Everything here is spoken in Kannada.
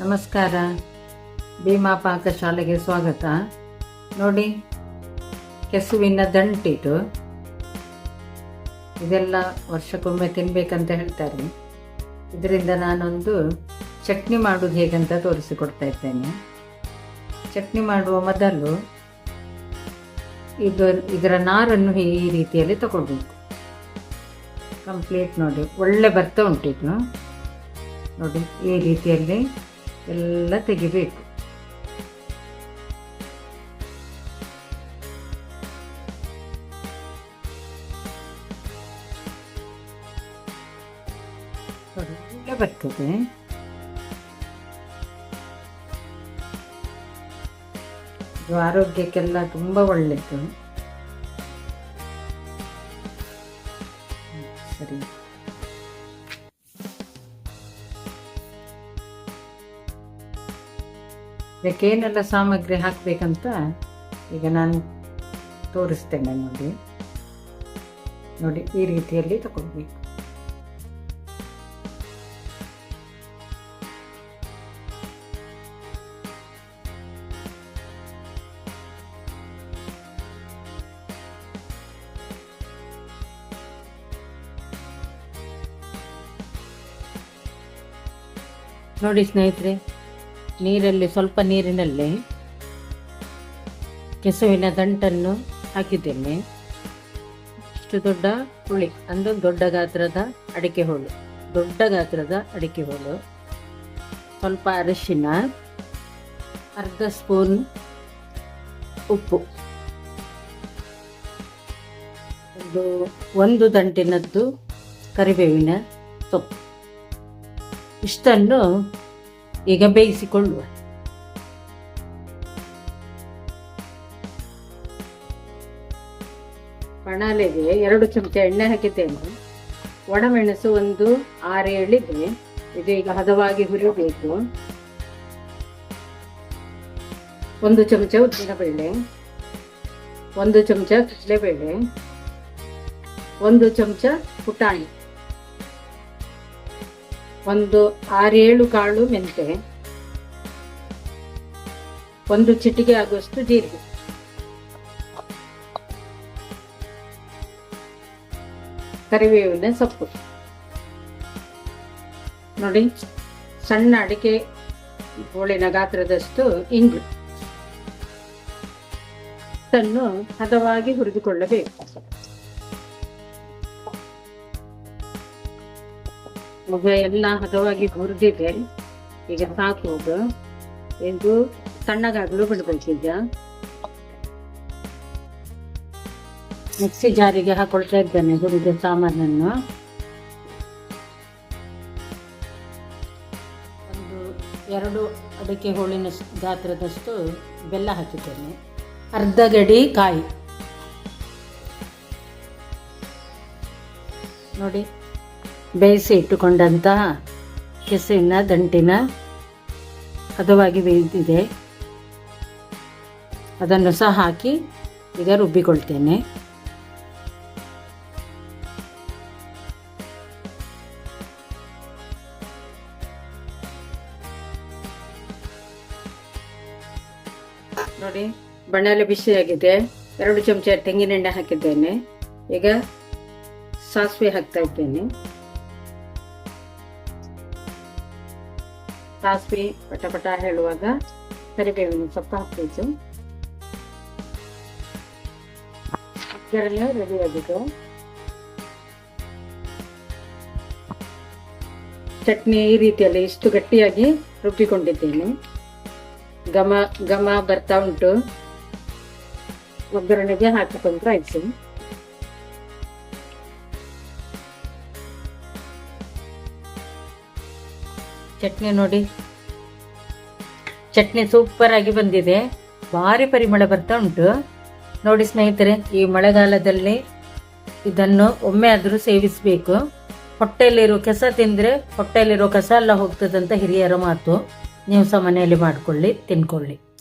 ನಮಸ್ಕಾರ. ಭೀಮಾ ಪಾಕಶಾಲೆಗೆ ಸ್ವಾಗತ. ನೋಡಿ, ಕೆಸುವಿನ ದಂಟಿದು. ಇದೆಲ್ಲ ವರ್ಷಕ್ಕೊಮ್ಮೆ ತಿನ್ಬೇಕಂತ ಹೇಳ್ತಾರೆ. ಇದರಿಂದ ನಾನೊಂದು ಚಟ್ನಿ ಮಾಡೋದು ಹೇಗಂತ ತೋರಿಸಿಕೊಡ್ತಾ ಇದ್ದೇನೆ. ಚಟ್ನಿ ಮಾಡುವ ಮೊದಲು ಇದು ಇದರ ನಾರನ್ನು ಈ ರೀತಿಯಲ್ಲಿ ತಗೊಳ್ಬೇಕು. ಕಂಪ್ಲೀಟ್ ನೋಡಿ, ಒಳ್ಳೆ ಬರ್ತಾ ಉಂಟಿದ್ನು ನೋಡಿ, ಈ ರೀತಿಯಲ್ಲಿ ಎಲ್ಲ ತೆಗಿಬೇಕು. ಬರ್ತದೆ. ಇದು ಆರೋಗ್ಯಕ್ಕೆಲ್ಲ ತುಂಬ ಒಳ್ಳೆಯದು ಇದಕ್ಕೇನೆಲ್ಲ ಸಾಮಗ್ರಿ ಹಾಕಬೇಕಂತ ಈಗ ನಾನು ತೋರಿಸ್ತೇನೆ ನೋಡಿ. ನೋಡಿ ಈ ರೀತಿಯಲ್ಲಿ ತಗೊಳ್ಬೇಕು. ನೋಡಿ ಸ್ನೇಹಿತರೆ ನೀರಲ್ಲಿ ಸ್ವಲ್ಪ ನೀರಿನಲ್ಲಿ ಕೆಸುವಿನ ದಂಟನ್ನು ಹಾಕಿದ್ದೇನೆ. ಇಷ್ಟು ದೊಡ್ಡ ಹುಳಿ, ಅಂದರೆ ದೊಡ್ಡ ಗಾತ್ರದ ಅಡಿಕೆ ಹೋಳು, ದೊಡ್ಡ ಗಾತ್ರದ ಅಡಿಕೆ ಹೋಳು. ಸ್ವಲ್ಪ ಅರಿಶಿನ, ಅರ್ಧ ಸ್ಪೂನ್ ಉಪ್ಪು. ಒಂದು ಒಂದು ದಂಟಿನದ್ದು ಕರಿಬೇವಿನ ಸೊಪ್ಪು. ಇಷ್ಟನ್ನು ಈಗ ಬೇಯಿಸಿಕೊಳ್ಳುವ. ಬಣಾಲೆಗೆ ಎರಡು ಚಮಚ ಎಣ್ಣೆ ಹಾಕಿದ್ದೇನೆ. ಒಣಮೆಣಸು ಒಂದು ಆರೇಳಿದೆ ಇದು ಈಗ ಹದವಾಗಿ ಹುರಿಯಬೇಕು ಒಂದು ಚಮಚ ಉದ್ದಿನಬೇಳೆ ಒಂದು ಚಮಚ ಕಡಲೆಬೇಳೆ, ಒಂದು ಚಮಚ ಪುಟಾಣಿ. ಒಂದು ಆರೇಳು ಕಾಳು ಮೆಂತೆ ಒಂದು ಚಿಟಿಕೆ ಆಗುವಷ್ಟು ಜೀರಿಗೆ. ಕರಿಬೇವಿನ ಸೊಪ್ಪು. ನೋಡಿ, ಸಣ್ಣ ಅಡಿಕೆ ಹೋಳಿನ ಗಾತ್ರದಷ್ಟು ಇಂಗು. ಇದನ್ನು ಹದವಾಗಿ ಹುರಿದುಕೊಳ್ಳಬೇಕು. ಈಗ ಎಲ್ಲ ಹದವಾಗಿ ಹುರಿದಿದೆ ಈಗ ಸಾಕು ಮಗ. ಇದು ಸಣ್ಣಗಾಗಲು ಬಿಡಬೇಕೀಗ ಮಿಕ್ಸಿ ಜಾರಿಗೆ ಹಾಕೊಳ್ತಾ ಇದ್ದೇನೆ ಹುರಿದ ಸಾಮಾನನ್ನು. ಒಂದು ಎರಡು ಅಡಿಕೆ ಹೋಳಿನ ಗಾತ್ರದಷ್ಟು ಬೆಲ್ಲ ಹಾಕಿದ್ದೇನೆ. ಅರ್ಧ ಗಡಿ ಕಾಯಿ. ನೋಡಿ. ಬೇಯಿಸಿ ಇಟ್ಟುಕೊಂಡಂತಹ ಕೆಸರಿನ, ದಂಟಿನ ಹದವಾಗಿ ಬೇಯ್ದಿದೆ. ಅದನ್ನು ಸಹ ಹಾಕಿ ಈಗ ರುಬ್ಬಿಕೊಳ್ತೇನೆ. ನೋಡಿ ಬಣ್ಣಲೆ ಬಿಸಿಯಾಗಿದೆ. ಎರಡು ಚಮಚ ತೆಂಗಿನೆಣ್ಣೆ ಹಾಕಿದ್ದೇನೆ. ಈಗ ಸಾಸಿವೆ ಹಾಕ್ತಾ ಇದ್ದೇನೆ. ಸಾಸಿವೆ ಪಟ ಪಟ ಹೇಳುವಾಗ ಕರಿಬೇವಿನ ಸೊಪ್ಪು ಹಾಕಬೇಕು. ಇದರಲ್ಲೇ ರೆಡಿ ಆಗಿದೆ ಚಟ್ನಿ ಈ ರೀತಿಯಲ್ಲಿ ಇಷ್ಟು ಗಟ್ಟಿಯಾಗಿ ರುಬ್ಬಿಕೊಂಡಿದ್ದೇನೆ. ಘಮ ಘಮ ಬರ್ತಾ ಉಂಟು. ಒಗ್ಗರಣೆಗೆ ಹಾಕಿಕೊಂಡ್ರೆ ಆಯ್ತು. ಚಟ್ನಿ ನೋಡಿ. ಚಟ್ನಿ ಸೂಪರ್ ಆಗಿ ಬಂದಿದೆ. ಭಾರಿ ಪರಿಮಳ ಬರ್ತಾ ಉಂಟು. ನೋಡಿ ಸ್ನೇಹಿತರೆ, ಈ ಮಳೆಗಾಲದಲ್ಲಿ ಇದನ್ನು ಒಮ್ಮೆ ಆದರೂ ಸೇವಿಸಬೇಕು. ಹೊಟ್ಟೆಯಲ್ಲಿರೋ ಕೆಸ ತಿಂದರೆ ಹೊಟ್ಟೆಯಲ್ಲಿರೋ ಕಸ ಎಲ್ಲ ಹೋಗ್ತದಂತ ಹಿರಿಯರ ಮಾತು. ನೀವು ಸಹ ಮನೆಯಲ್ಲಿ ಮಾಡಿಕೊಳ್ಳಿ, ತಿನ್ಕೊಳ್ಳಿ.